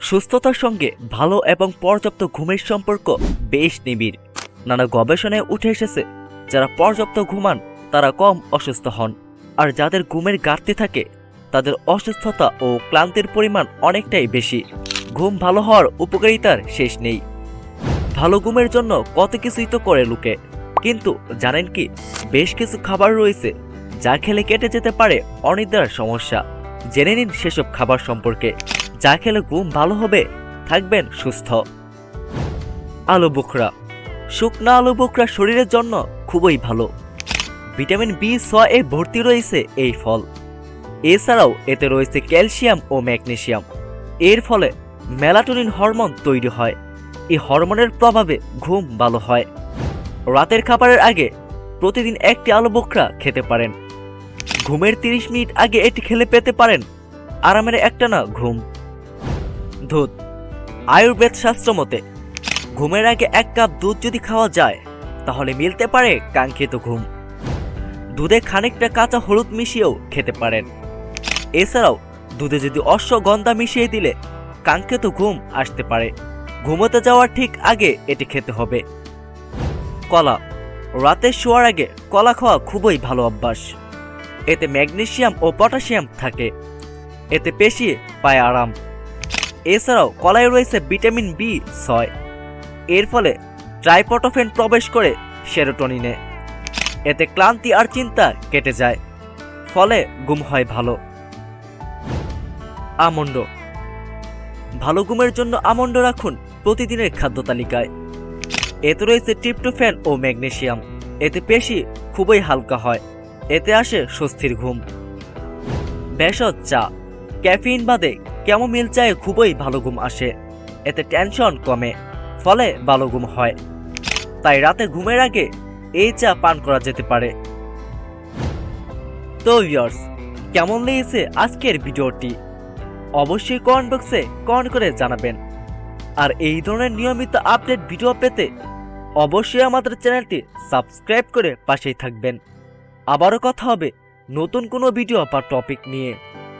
সুস্থতার সঙ্গে ভালো এবং পর্যাপ্ত ঘুমের সম্পর্ক বেশ নিবিড়। নানা গবেষণায় উঠে এসেছে, যারা পর্যাপ্ত ঘুমান, তারা কম অসুস্থ হন। আর যাদের ঘুমের ঘাটতি থাকে, তাদের অসুস্থতা ও ক্লান্তির পরিমাণ অনেকটাই বেশি। ঘুম ভালো হওয়ার উপকারিতার শেষ নেই। ভালো ঘুমের জন্য কত কিছুই তো করে লুকে। কিন্তু জানেন কি, বেশ কিছু খাবার রয়েছে, যা খেলে কেটে যেতে পারে অনিদ্রার সমস্যা। জেনে নিন সেসব খাবার সম্পর্কে। যা খেলে ঘুম ভালো হবে, থাকবেন সুস্থ। আলু বোখরা। শুকনা আলু বোখরা শরীরের জন্য খুবই ভালো। ভিটামিন বি এ ভর্তি রয়েছে এই ফল। এছাড়াও এতে রয়েছে ক্যালসিয়াম ও ম্যাগনেসিয়াম। এর ফলে মেলাটোনিন হরমোন তৈরি হয়। এই হরমোনের প্রভাবে ঘুম ভালো হয়। রাতের খাবারের আগে প্রতিদিন একটি আলু বোখরা খেতে পারেন। ঘুমের তিরিশ মিনিট আগে এটি খেলে পেতে পারেন। আরামের একটানা ঘুম। দুধ আয়ুর্বেদ শাস্ত্র মতে, ঘুমের আগে এক কাপ দুধ যদি খাওয়া যায়, তাহলে মিলতে পারে কাঙ্ক্ষিত ঘুম। দুধে খানিকটা কাঁচা হলুদ মিশিয়েও খেতে পারেন। এছাড়াও, দুধে যদি অশ্বগন্ধা মিশিয়ে দিলে কাঙ্ক্ষিত ঘুম আসতে পারে। ঘুমোতে যাওয়ার ঠিক আগে এটি খেতে হবে। কলা। রাতে শোয়ার আগে কলা খাওয়া খুবই ভালো অভ্যাস। এতে ম্যাগনেশিয়াম ও পটাশিয়াম থাকে। এতে পেশি পায় আরাম। এছাড়াও কলায় রয়েছে ভিটামিন বি ছয়। এর ফলে ট্রাইপটোফেন প্রবেশ করে সেরোটনিনে। এতে ক্লান্তি আর চিন্তা কেটে যায়, ফলে ঘুম হয় ভালো। আমন্ড। ভালো ঘুমের জন্য আমন্ড রাখুন প্রতিদিনের খাদ্য তালিকায়। এতে রয়েছে ট্রিপ্টোফ্যান ও ম্যাগনেশিয়াম এতে পেশি খুবই হালকা হয়, এতে আসে স্বস্তির ঘুম। ভেষজ চা। ক্যাফিন বাদে ক্যামোমিল চায়ে খুবই ভালো ঘুম আসে। এতে টেনশন কমে, ফলে ভালো ঘুম হয়। তাই রাতে ঘুমের আগে এই চা পান করা যেতে পারে। তো ইয়ার্স কেমন লেগেছে আজকের ভিডিওটি? অবশ্যই কমেন্ট বক্সে কমেন্ট করে জানাবেন। আর এই ধরনের নিয়মিত আপডেট ভিডিও পেতে অবশ্যই আমাদের চ্যানেলটি সাবস্ক্রাইব করে পাশেই থাকবেন। আবারও কথা হবে নতুন কোনো ভিডিও বা টপিক নিয়ে।